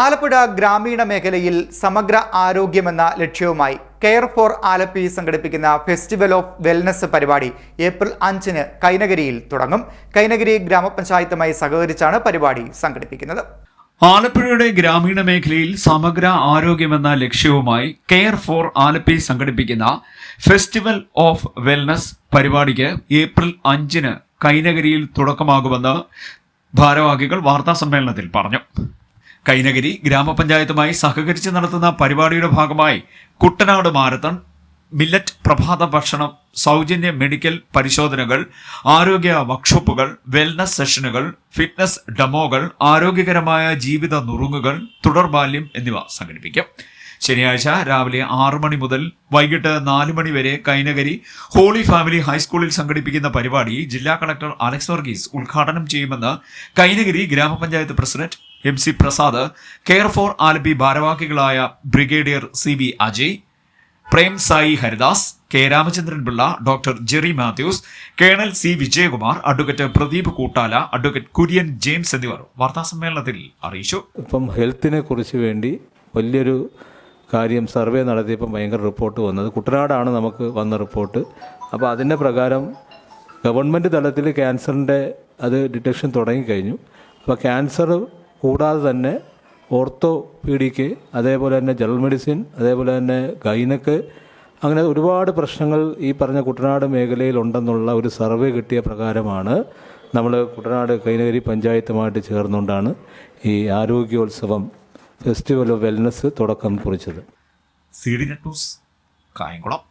ആലപ്പുഴ ഗ്രാമീണ മേഖലയിൽ സമഗ്ര ആരോഗ്യമെന്ന ലക്ഷ്യവുമായി കെയർ ഫോർ ആലപ്പി സംഘടിപ്പിക്കുന്ന ഫെസ്റ്റിവൽ ഓഫ് വെൽനസ് പരിപാടി ഏപ്രിൽ അഞ്ചിന് കൈനഗരിയിൽ തുടങ്ങും. കൈനഗരി ഗ്രാമപഞ്ചായത്തുമായി സഹകരിച്ചാണ് പരിപാടി സംഘടിപ്പിക്കുന്നത്. ആലപ്പുഴയുടെ ഗ്രാമീണ മേഖലയിൽ സമഗ്ര ആരോഗ്യമെന്ന ലക്ഷ്യവുമായി കെയർ ഫോർ ആലപ്പി സംഘടിപ്പിക്കുന്ന ഫെസ്റ്റിവൽ ഓഫ് വെൽനസ് പരിപാടിക്ക് ഏപ്രിൽ അഞ്ചിന് കൈനഗരിയിൽ തുടക്കമാകുമെന്ന് ഭാരവാഹികൾ വാർത്താ സമ്മേളനത്തിൽ പറഞ്ഞു. കൈനഗരി ഗ്രാമപഞ്ചായത്തുമായി സഹകരിച്ച് നടത്തുന്ന പരിപാടിയുടെ ഭാഗമായി കുട്ടനാട് മാരത്തൺ മില്ലറ്റ് പ്രഭാത ഭക്ഷണം സൗജന്യ മെഡിക്കൽ പരിശോധനകൾ ആരോഗ്യ വർക്ക്ഷോപ്പുകൾ വെൽനസ് സെഷനുകൾ ഫിറ്റ്നസ് ഡെമോകൾ ആരോഗ്യകരമായ ജീവിത നുറുങ്ങുകൾ തുടർബാല്യം എന്നിവ സംഘടിപ്പിക്കും. ശനിയാഴ്ച രാവിലെ ആറ് മണി മുതൽ വൈകിട്ട് നാല് മണി വരെ കൈനഗരി ഹോളി ഫാമിലി ഹൈസ്കൂളിൽ സംഘടിപ്പിക്കുന്ന പരിപാടി ജില്ലാ കളക്ടർ അലക്സ് വർഗീസ് ഉദ്ഘാടനം ചെയ്യുമെന്ന് കൈനഗരി ഗ്രാമപഞ്ചായത്ത് president M C Prasad care for Alleppey ഭാരവാഹികളായ brigadier C B Ajay Prem Sai Haridas K Ramachandran Pillai doctor Jerry Mathews colonel C Vijayakumar advocate Pradeep Koottala advocate Kurian James എന്നിവർ വാർത്താസമ്മേളനത്തിൽ അറിയിച്ചു. ഇപ്പം ഹെൽത്തിനെ കുറിച്ച് വേണ്ടി വലിയൊരു കാര്യം സർവേ നടത്തിയപ്പം ഭയങ്കര റിപ്പോർട്ട് വന്നത്. കുട്ടനാടാണ് നമുക്ക് വന്ന റിപ്പോർട്ട്. അപ്പോൾ അതിന്റെ പ്രകാരം ഗവൺമെന്റ് തലത്തിൽ ക്യാൻസറിന്റെ അത് ഡിറ്റക്ഷൻ തുടങ്ങിക്കഴിഞ്ഞു. അപ്പോൾ ക്യാൻസർ കൂടാതെ തന്നെ ഓർത്തോപീഡിക്ക് അതേപോലെ തന്നെ ജനറൽ മെഡിസിൻ അതേപോലെ തന്നെ ഗൈനക്ക് അങ്ങനെ ഒരുപാട് പ്രശ്നങ്ങൾ ഈ പറഞ്ഞ കുട്ടനാട് മേഖലയിലുണ്ടെന്നുള്ള ഒരു സർവേ കിട്ടിയ പ്രകാരമാണ് നമ്മൾ കുട്ടനാട് കൈനഗരി പഞ്ചായത്തുമായിട്ട് ചേർന്നുകൊണ്ടാണ് ഈ ആരോഗ്യോത്സവം ഫെസ്റ്റിവൽ ഓഫ് വെൽനസ് തുടക്കം കുറിച്ചത്. C D net news Kayamkulam.